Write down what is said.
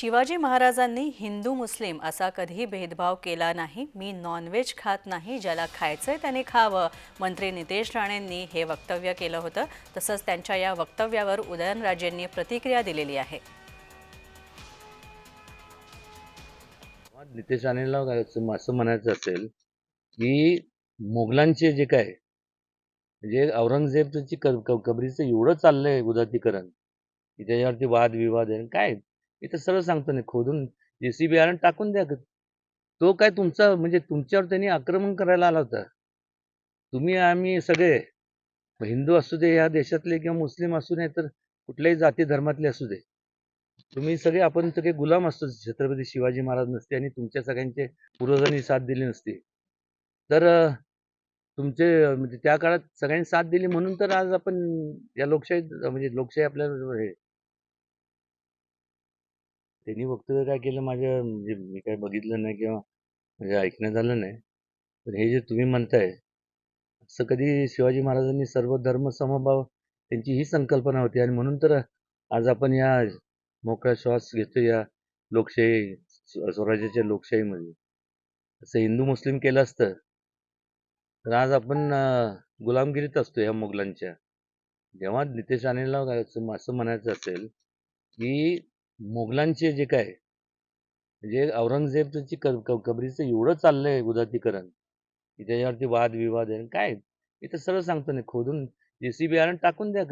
शिवाजी महाराजांनी हिंदू मुस्लिम असा कधी भेदभाव केला नाही. मी नॉनव्हेज खात नाही ज्याला खायचंय त्याने खावं. मंत्री नितेश राणेंनी हे वक्तव्य केलं होतं. तसंच त्यांच्या या वक्तव्यावर उदयनराजेंनी प्रतिक्रिया दिलेली आहे. नितेश राणेला असं म्हणायचं असेल की मोगलांचे जे काय म्हणजे औरंगजेबची क- कबरीचं एवढं चाललंय उदातीकरण की त्याच्यावरती वादविवाद आहे. काय इथं सरळ सांगतो नाही खोदून जेसीबी आणून टाकून द्या. तो काय तुमचा म्हणजे तुमच्यावर त्यांनी आक्रमण करायला आला होता. तुम्ही आम्ही सगळे हिंदू असू दे या देशातले किंवा मुस्लिम असू नये तर कुठल्याही जाती धर्मातले असू दे. तुम्ही सगळे आपण सगळे गुलाम असतो छत्रपती शिवाजी महाराज नसते आणि तुमच्या सगळ्यांचे पूर्वजांनी साथ दिली नसती. तर तुमचे म्हणजे त्या काळात सगळ्यांनी साथ दिली म्हणून तर आज आपण या लोकशाही म्हणजे लोकशाही आपल्याला हे त्यांनी वक्तव्य काय केलं माझ्या म्हणजे मी काय बघितलं नाही किंवा म्हणजे ऐकण्यात आलं नाही. पण हे जे तुम्ही म्हणताय असं कधी शिवाजी महाराजांनी सर्व धर्म समभाव त्यांची ही संकल्पना होती. आणि म्हणून तर आज आपण या मोकळा श्वास घेतो या लोकशाही स्वराज्याच्या लोकशाहीमध्ये. असं हिंदू मुस्लिम केलं असतं तर आज आपण गुलामगिरीत असतो या मोगलांच्या. जेव्हा नितेश राणेला असं म्हणायचं असेल की मोगलांचे जे काय म्हणजे औरंगजेबची क- क- कबरीचं एवढं चाललंय उदातीकरण की त्याच्यावरती वादविवाद आहे काय इथं सरळ सांगतो नाही खोदून जेसीबी आणून टाकून द्या.